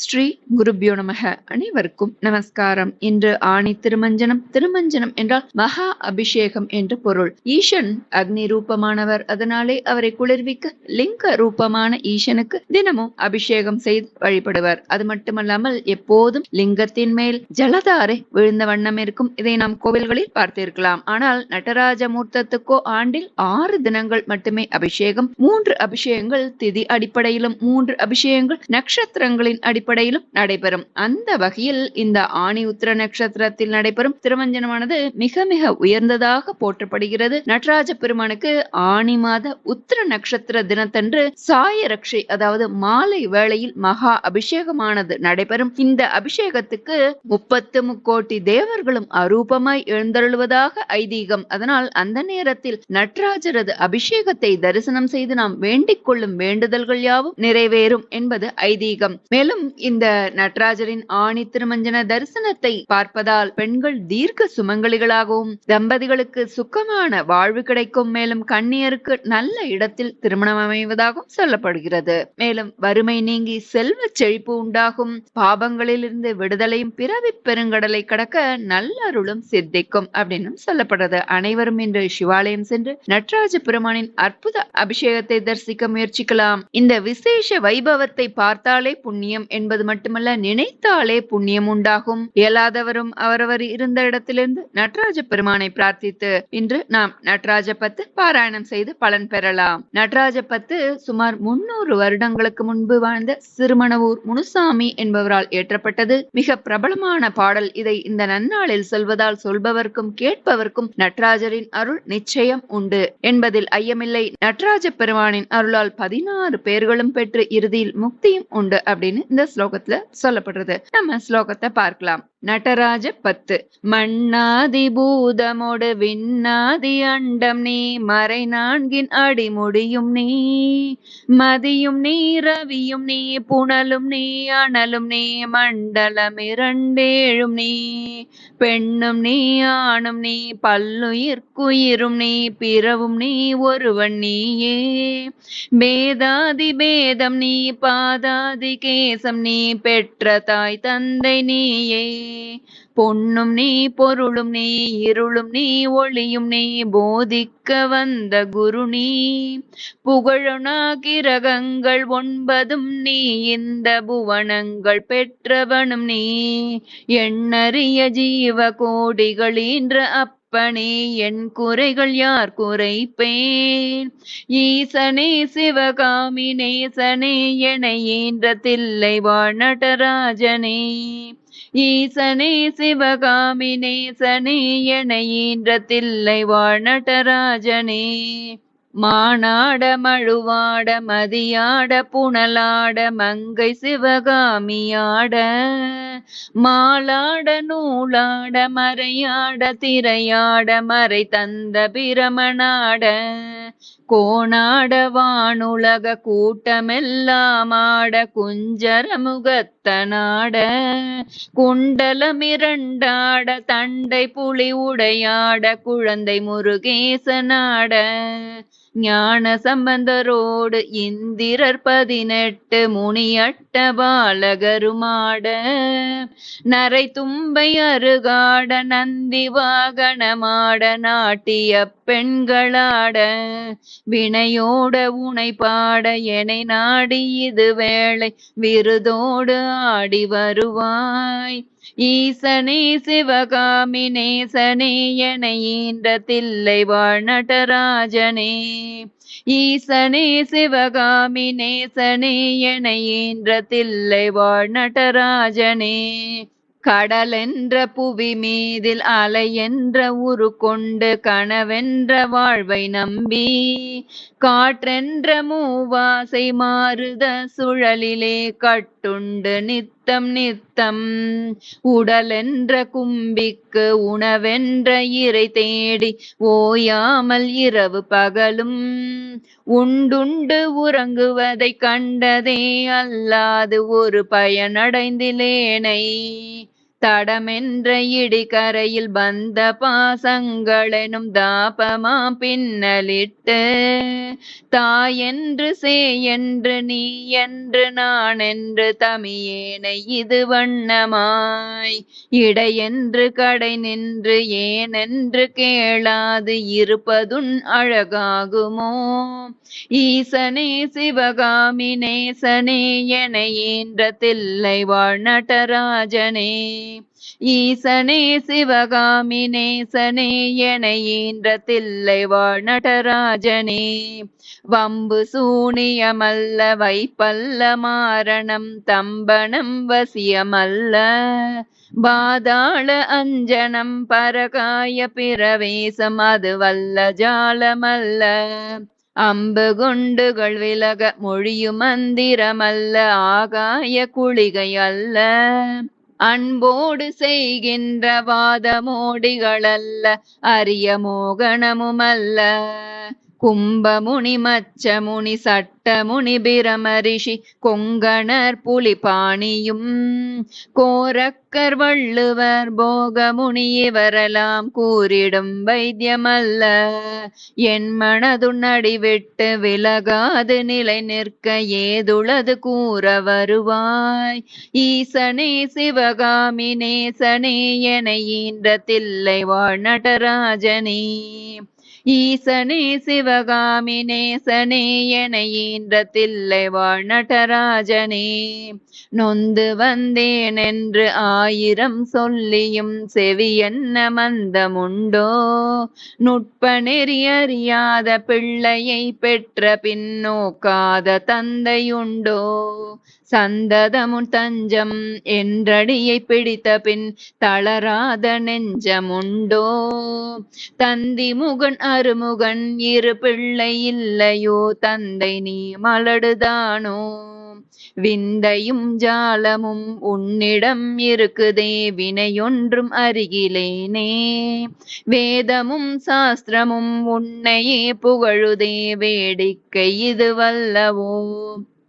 ஸ்ரீ குருபியோ நமக. அனைவருக்கும் நமஸ்காரம். இன்று ஆணி திருமஞ்சனம். திருமஞ்சனம் என்றால் மகா அபிஷேகம் என்று பொருள். ஈசன் அக்னி ரூபமானவர். அதனாலே அவரை குளிர்விக்க லிங்க ரூபமான ஈசனுக்கு தினமும் அபிஷேகம் செய்து வழிபடுவர். அது மட்டுமல்லாமல் எப்போதும் லிங்கத்தின் மேல் ஜலதாரை விழுந்த வண்ணம் இருக்கும். இதை நாம் கோவில்களில் பார்த்திருக்கலாம். ஆனால் நடராஜ மூர்த்தத்துக்கோ ஆண்டில் ஆறு தினங்கள் மட்டுமே அபிஷேகம். மூன்று அபிஷேகங்கள் திதி அடிப்படையிலும். மூன்று அபிஷேகங்கள் நட்சத்திரங்களின் அடிப்படையிலும் நடைபெறும். அந்த வகையில் இந்த ஆணி உத்திர நட்சத்திரத்தில் நடைபெறும் திருமஞ்சனமானது மிக மிக உயர்ந்ததாக போற்றப்படுகிறது. நடராஜ பெருமானுக்கு ஆணி மாத உத்திர நட்சத்திர தினத்தன்று சாய ரக்ஷை அதாவது மாலை வேளையில் மகா அபிஷேகமானது நடைபெறும். இந்த அபிஷேகத்துக்கு முப்பத்து முக்கோட்டி தேவர்களும் அரூபமாய் எழுந்தருளுவதாக ஐதீகம். அதனால் அந்த நேரத்தில் நட்ராஜரது அபிஷேகத்தை தரிசனம் செய்து நாம் வேண்டிக் கொள்ளும் வேண்டுதல்கள் யாவும் நிறைவேறும் என்பது ஐதீகம். மேலும் இந்த நடராஜரின் ஆணி திருமஞ்சன தரிசனத்தை பார்ப்பதால் பெண்கள் தீர்க்க சுமங்கலிகளாகவும் தம்பதிகளுக்கு சுக்கமான வாழ்வு கிடைக்கும். மேலும் கண்ணியருக்கு நல்ல இடத்தில் திருமணம் அமைவதாகவும் சொல்லப்படுகிறது. மேலும் வறுமை நீங்கி செல்வ செழிப்பு உண்டாகும். பாபங்களிலிருந்து விடுதலையும் பிறவி பெருங்கடலை கடக்க நல்லருளும் சித்திக்கும் அப்படின்னு சொல்லப்படுறது. அனைவரும் இன்று சிவாலயம் சென்று நடராஜ பெருமானின் அற்புத அபிஷேகத்தை தரிசிக்க முயற்சிக்கலாம். இந்த விசேஷ வைபவத்தை பார்த்தாலே புண்ணியம் என்று என்பது மட்டுமல்ல நினைத்தாலே புண்ணியம் உண்டாகும். இயலாதவரும் அவரவர் இருந்த இடத்திலிருந்து நடராஜ பெருமானை பிரார்த்தித்து இன்று நாம் நடராஜ பத்து பாராயணம் செய்து பலன் பெறலாம். நடராஜ பத்து சுமார் முன்னூறு வருடங்களுக்கு முன்பு வாழ்ந்த சிறுமணவூர் முனுசாமி என்பவரால் ஏற்றப்பட்டது மிக பிரபலமான பாடல் இதை இந்த நன்னாளில் சொல்வதால் சொல்பவர்க்கும் கேட்பவர்க்கும் நடராஜரின் அருள் நிச்சயம் உண்டு. என்பதில் ஐயமில்லை. நடராஜ பெருமானின் அருளால் பதினாறு பேர்களும் பெற்று இறுதியில் முக்தியும் உண்டு அப்படின்னு இந்த ஸ்லோகத்துல சொல்லப்படுறது. நம்ம ஸ்லோகத்தை பார்க்கலாம். நடராஜ பத்து. மண்ணாதி பூதமோடு விண்ணாதி அண்டம் நீ மறை நான்கின் அடிமுடியும் நீ. மதியும் நீ ரவியும் நீ புனலும் நீ அனலும் நீ மண்டலம் இரண்டேழும் நீ. பெண்ணும் நீ ஆணும் நீ பல்லுயிர்க்குயிரும் நீ பிறவும் நீ ஒருவன் நீயே. பேதாதி பேதம் நீ பாதாதி கேசம் நீ பெற்ற தாய் தந்தை நீயே. பொன்னும் நீ பொருளும் நீ இருளும் நீ ஒளியும் நீ போதிக்க வந்த குரு நீ. புகழுனா கிரகங்கள் ஒன்பதும் நீ இந்த புவனங்கள் பெற்றவனும் நீ. எண்ணறிய ஜீவ கோடிகள் என்ற அப்பனே என் குறைகள் யார் குறைப்பேன்? ஈசனே சிவகாமி நேசனே என ஏன்ற தில்லை வாழ் நடராஜனே. ஈசனே சிவகாமி நேசனே என ஈன்ற தில்லை மானாட மழுவாட மதியாட புனலாட மங்கை சிவகாமியாட மாலாட நூலாட மறையாட திரையாட மறை தந்த பிரமணாட கோணாடவானுலக வானுலக கூட்டமெல்லாம் குஞ்சர முகத்தனாட குண்டலமிரண்டாட தண்டை புலி உடையாட குழந்தை முருகேசனாட. ஞான சம்பந்தரோடு இந்திரர் பதினெட்டு முனியட்ட பாலகருமாட. நரை தும்பை அருகாட நந்தி வாகனமாட நாட்டிய பெண்களாட வினையோட உனை பாட எனை நாடி இது வேளை விருதோடு ஆடி வருவாய். ஈசனே சிவகாமி நேசனே என ஈன்ற தில்லை வாழ் நடராஜனே ஈசனே சிவகாமி நேசனே என ஈன்ற தில்லை வாழ் நடராஜனே கடலென்ற புவி மீதில் அலை என்ற உரு கொண்டு கனவென்ற வாழ்வை நம்பி காற்றென்ற மூவாசை மாறுத சுழலிலே கட்டுண்டு நித்தம் நித்தம் உடலென்ற கும்பிக்கு உணவென்ற இறை தேடி ஓயாமல் இரவு பகலும் உண்டுண்டு உறங்குவதை கண்டதே அல்லாது ஒரு பயனடைந்திலேனை. தடமென்ற இடிகரையில் வந்த பாசங்களெனும் தாபமா பின்னலிட்டு தாயென்று சே என்று நீ என்று நான் என்று தமியேனை இது வண்ணமாய் இடையென்று கடை நின்று ஏனென்று கேளாது இருப்பதுன் அழகாகுமோ? ஈசனே சிவகாமி நேசனே என ஈன்ற தில்லை வாழ் நடராஜனே ஈசனே சிவகாமி நேசனே என ஈன்ற தில்லை வாழ் நடராஜனே வம்பு சூனியமல்ல வைப்பல்ல மாரணம் தம்பனம் வசியமல்ல. பாதாள அஞ்சனம் பரகாய பிரவேசம் அது வல்ல ஜாலமல்ல. அம்பு குண்டுகள் விலக மொழியும் மந்திரமல்ல ஆகாய குளிகை அல்ல அன்போடு செய்கின்ற வாதமோடிகளல்ல அரிய மோகனமுமல்ல. கும்பமுனி மச்சமுனி சட்டமுனி பிரமரிஷி கொங்கணர் புலிபாணியும். கோரக்கர் வள்ளுவர் போகமுனி இவரெல்லாம் கூறிடும் வைத்தியமல்ல. என் மனதுன்னடி விட்டு விலகாது நிலை நிற்க ஏதுளது கூற வருவாய். ஈசனே சிவகாமி நேசனே என ஈன்ற தில்லை வாழ் நடராஜனே. ஈசனே சிவகாமி நேசனே என ஈன்ற தில்லை வாழ் நடராஜனே நொந்து வந்தேன் என்று ஆயிரம் சொல்லியும் செவி என்ன மந்தமுண்டோ? நுட்ப நெறியறியாத பிள்ளையை பெற்ற பின்னோக்காத தந்தையுண்டோ? சந்ததமுன் தஞ்சம் என்றடியை பிடித்த பின் தளராத நெஞ்சமுண்டோ? தந்தி முகன் அருமுகன் இரு பிள்ளை இல்லையோ? தந்தை நீ மலடுதானோ? விந்தையும் ஜாலமும் உன்னிடம் இருக்குதே வினையொன்றும் அருகிலேனே. வேதமும் சாஸ்திரமும் உன்னையே புகழுதே வேடிக்கை இது வல்லவோ?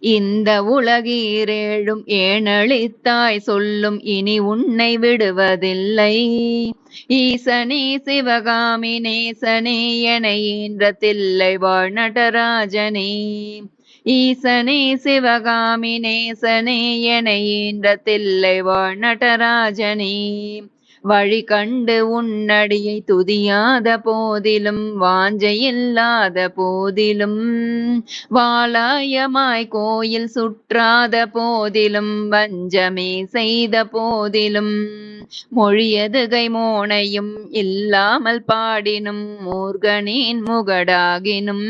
இந்த உலகீரேழும் ஏனளித்தாய் சொல்லும் இனி உன்னை விடுவதில்லை. ஈசனே சிவகாமி நேசனே என ஈன்ற தில்லை வாழ் நடராஜனே ஈசனே சிவகாமி நேசனே என ஈன்ற தில்லை வாழ் நடராஜனே வழி கண்டு உன்னடியை துதியாத போதிலும் வாஞ்சையில்லாத போதிலும் வாலாயமாய் கோயில் சுற்றாத போதிலும் வஞ்சமே செய்த போதிலும் மொழியதுகை மோனையும் இல்லாமல் பாடினும் மூர்கனின் முகடாகினும்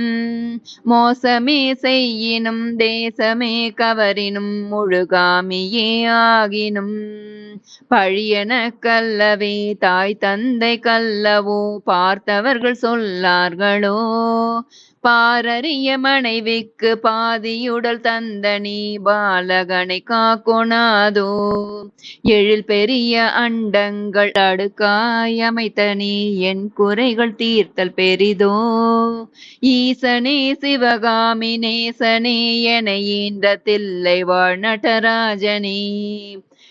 மோசமே செய்யினும் தேசமே கவரினும் முழுகாமியே ஆகினும். பழியன கல்லவே தாய் தந்தை கல்லவோ? பார்த்தவர்கள் சொல்லார்களோ? பாரறிய மனைவிக்கு பாதியுடல் தந்த நீ பாலகனை காக்கொணாதோ எழில் பெரிய அண்டங்கள் அடுக்காய் அமைத்த நீ என் குறைகள் தீர்த்தல் பெரிதோ? ஈசனே சிவகாமி நேசனே என ஈன்ற தில்லை வாழ் நடராஜனே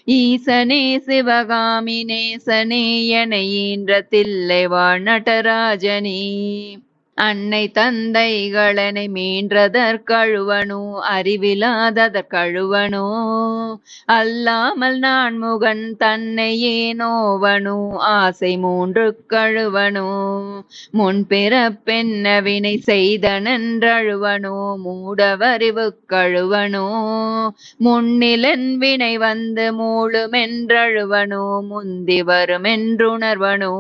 ஈசனே சிவகாமி நேசனே என ஈன்ற தில்லை வாழ் நடராஜனே அன்னை தந்தைகளனை மீன்றதற்கழுவனோ அறிவிலாததற்கழுவனோ அல்லாமல் நான் முகன் தன்னையே நோவனோ? ஆசை மூன்று கழுவனோ? முன்பிறப்பென்ன வினை செய்தனன்றழுவனோ? மூடவறிவு கழுவனோ? முன்னிலன் வினை வந்து மூழுமென்றழுவனோ முந்தி வருமென்றுணர்வனோ?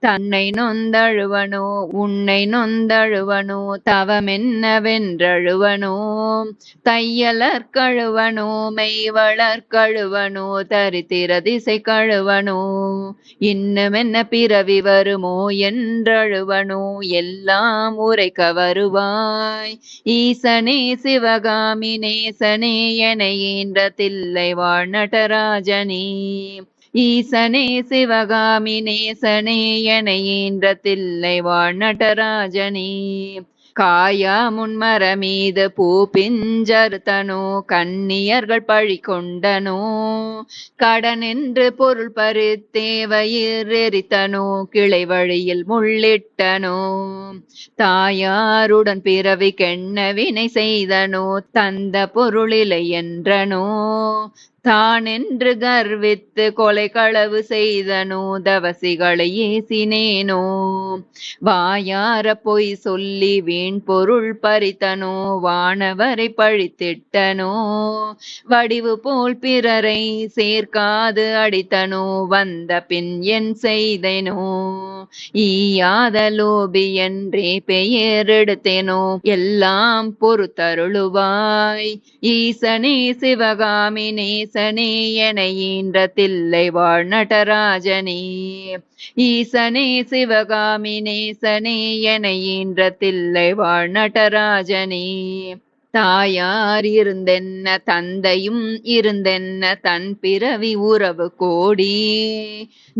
தன்னை நொந்தழுவனோ? உன்னை தன்னை நொந்தழுவனோ தவமென்னவென்றழுவனோ தையலற்கழுவனோ மெய்வளர்கழுவனோ தரித்திர திசை கழுவனோ இன்னுமென்ன பிறவி வருமோ என்றழுவனோ எல்லாம் உரைக்க வருவாய் ஈசனே சிவகாமி நேசனே என ஈன்ற தில்லை வாழ் நடராஜனே ஈசனே சிவகாமி நேசனே என ஈன்ற தில்லை வாழ் நடராஜனே காயா முன்மர மீது பூ பிஞ்சர்த்தனோ கண்ணியர்கள் பழி கொண்டனோ. கடனென்று பொருள் பருத்தேவயிர் எரித்தனோ கிளை வழியில் முள்ளிட்டனோ. தாயாருடன் பிறவி கெண்ண வினை செய்தனோ தந்த பொருளிலை என்றனோ. தானென்று கர்வித்து கொலை களவு செய்தனோ தவசிகளை ஏசினேனோ? வாயார பொய் சொல்லி வீண் பொருள் பறித்தனோ? வானவரை பழித்திட்டனோ? வடிவு போல் பிறரை சேர்க்காது அடித்தனோ? வந்த பின் என் செய்தனோ? ஈயாத லோபி என்றே பெயர் எல்லாம் பொறுத்தருளுவாய். ஈசனே சிவகாமி நேசனே என ஈன்ற தில்லை வாழ் நடராஜனே ஈசனே சிவகாமி நேசனே என ஈன்ற தில்லை வாழ் நடராஜனே தாயார் இருந்தென்ன தந்தையும் இருந்தென்ன தன் பிறவி உறவு கோடி.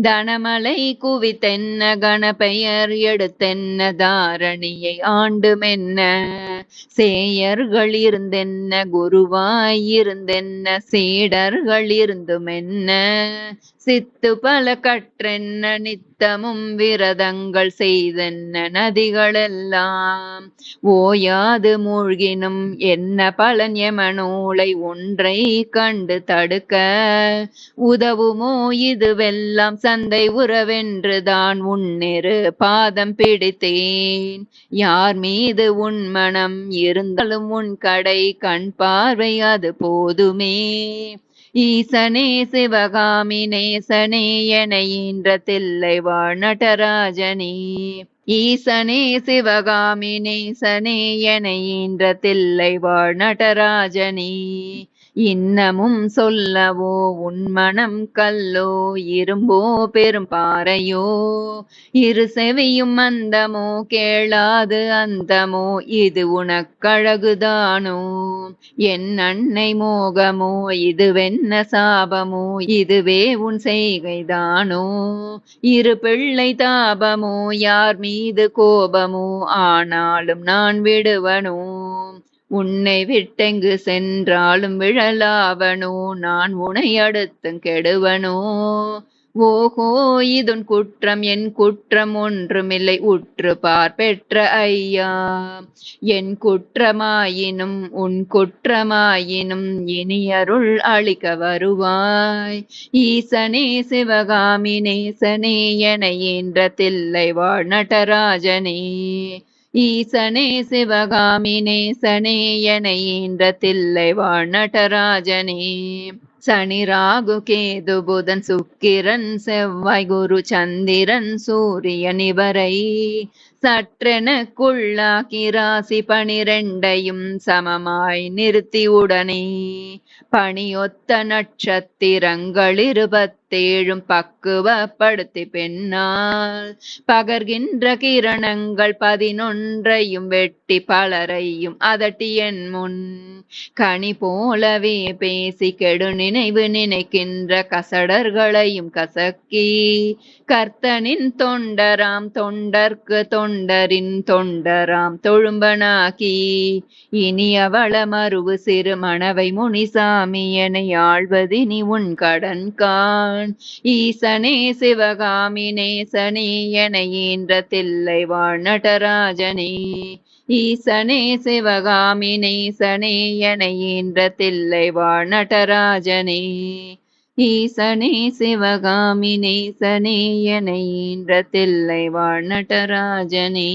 தனமலை குவித்தென்ன கணபெயர் எடுத்தென்ன தாரணியை ஆண்டுமென்ன. சேயர்கள் இருந்தென்ன குருவாய் இருந்தென்ன சீடர்கள் இருந்துமென்ன. சித்து பல கற்றென்ன நித்தமும் விரதங்கள் செய்தென்ன நதிகளெல்லாம்? ஓயாது மூழ்கினும் என்ன பலன் எமனூளை ஒன்றை கண்டு தடுக்க? உதவுமோ இதுவெல்லாம் சந்தை உறவென்றுதான் உன்னிரு பாதம் பிடித்தேன். யார் மீது உன் மனம் இருந்தாலும் உன் கடை கண் பார்வை அது போதுமே. ஈசனே சிவகாமி நேசனே என ஈன்ற தில்லை வாழ் நடராஜனே. ஈசனே சிவகாமி நேசனே என ஈன்ற தில்லை வாழ் நடராஜனே. இன்னமும் சொல்லவோ உன்மனம் கல்லோ இரும்போ பெரும் பாறையோ? இரு செவியும் மந்தமோ கேளாது அந்தமோ இது உனக்கழகுதானோ? என் அன்னை மோகமோ இதுவென்ன சாபமோ இதுவே உன் செய்கைதானோ? இரு பிள்ளை தாபமோ யார் மீது கோபமோ? ஆனாலும் நான் விடுவனோ? உன்னை விட்டெங்கு சென்றாலும் விழலாவனோ நான் உனை அடுத்தும் கெடுவனோ? ஓஹோ இதுன் குற்றம் என் குற்றம் ஒன்றுமில்லை. உற்று பார் பெற்ற ஐயா. என் குற்றமாயினும் உன் குற்றமாயினும் இனியருள் அளிக்க வருவாய். ஈசனே சிவகாமி நேசனே என ஈன்ற தில்லை வாழ் நடராஜனே ஈசனே சிவகாமி நேசனே என ஈன்ற தில்லை வாழ் நடராஜனே சனி ராகு கேது புதன் சுக்கிரன் செவ்வாய் குரு சந்திரன் சூரியன் இவரை சற்றெனக்குள்ளாக்கி ராசி பனிரெண்டையும் சமமாய் நிறுத்தி உடனே பணியொத்த நட்சத்திரங்கள் இருபத்தி தேழும் பக்குவப்படுத்தி பெண்ணால் பகர்கின்ற கிரணங்கள் பதினொன்றையும் வெட்டி பலரையும் அதட்டி என் முன். கனி போலவே பேசி கெடு நினைவு நினைக்கின்ற கசடர்களையும் கசக்கி கர்த்தனின் தொண்டராம் தொண்டர்க்கு தொண்டரின் தொண்டராம் தொழும்பனாக்கி இனியவள மறுவு சிறு மணவை முனிசாமி என ஆழ்வதினி நீ உன் கடன் கான் ஈசனே சிவகாமி நேசனே என ஈன்ற தில்லை வாழ் நடராஜனே ஈசனே சிவகாமி நேசனே என ஈன்ற தில்லை வாழ் நடராஜனே ஈசனே சிவகாமி நேசனே என ஈன்ற தில்லை வாழ் நடராஜனே